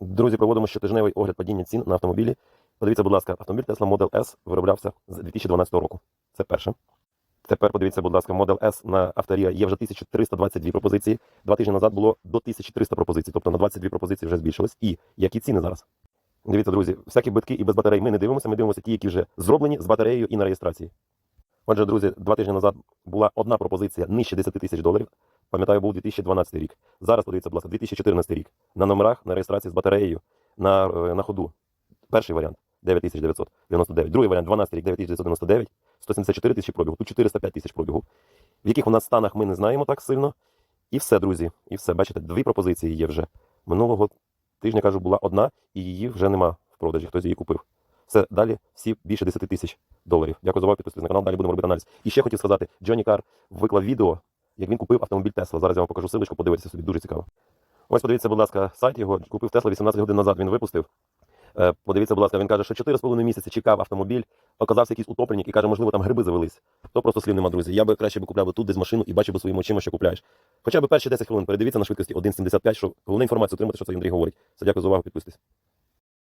Друзі, проводимо щотижневий огляд падіння цін на автомобілі. Подивіться, будь ласка, автомобіль Tesla Model S вироблявся з 2012 року. Це перше. Тепер подивіться, будь ласка, Model S на авторія є вже 1322 пропозиції. Два тижні назад було до 1300 пропозицій, тобто на 22 пропозиції вже збільшилось. І які ціни зараз? Дивіться, друзі, всякі битки і без батарей ми не дивимося, ми дивимося ті, які вже зроблені з батареєю і на реєстрації. Отже, друзі, два тижні назад була одна пропозиція нижче 10 тисяч доларів. Пам'ятаю, був 2012 рік. Зараз подивіться, будь ласка, 2014 рік. На номерах, на реєстрації з батареєю, на, е, на ходу. Перший варіант 9999. Другий варіант 12 рік 9999, 174 тисячі пробігу, тут 405 тисяч пробігу. В яких у нас станах ми не знаємо так сильно. І все, друзі. І все. Бачите, дві пропозиції є вже. Минулого тижня, кажу, була одна, і її вже нема в продажі. Хтось її купив. Все, далі всі більше 10 тисяч доларів. Дякую за увагу, підписуйтесь на канал, далі будемо робити аналіз. І ще хотів сказати, Джонні Кар виклав відео, як він купив автомобіль Тесла. Зараз я вам покажу силочку, подивитися собі, дуже цікаво. Ось подивіться, будь ласка, сайт його купив Тесла 18 годин назад. Він випустив. Е, Подивіться, будь ласка, він каже, що 4,5 місяці чекав автомобіль, оказався якийсь утопленник і каже, можливо, там гриби завелись. То просто слів нема, друзі. Я би краще би купляв тут десь машину і бачив би своїми очима, що купляєш. Хоча б перші 10 хвилин передивіться на швидкості 1,75, щоб головну інформацію отримати, що це Андрій говорить. Все, дякую за увагу, підписуйтесь.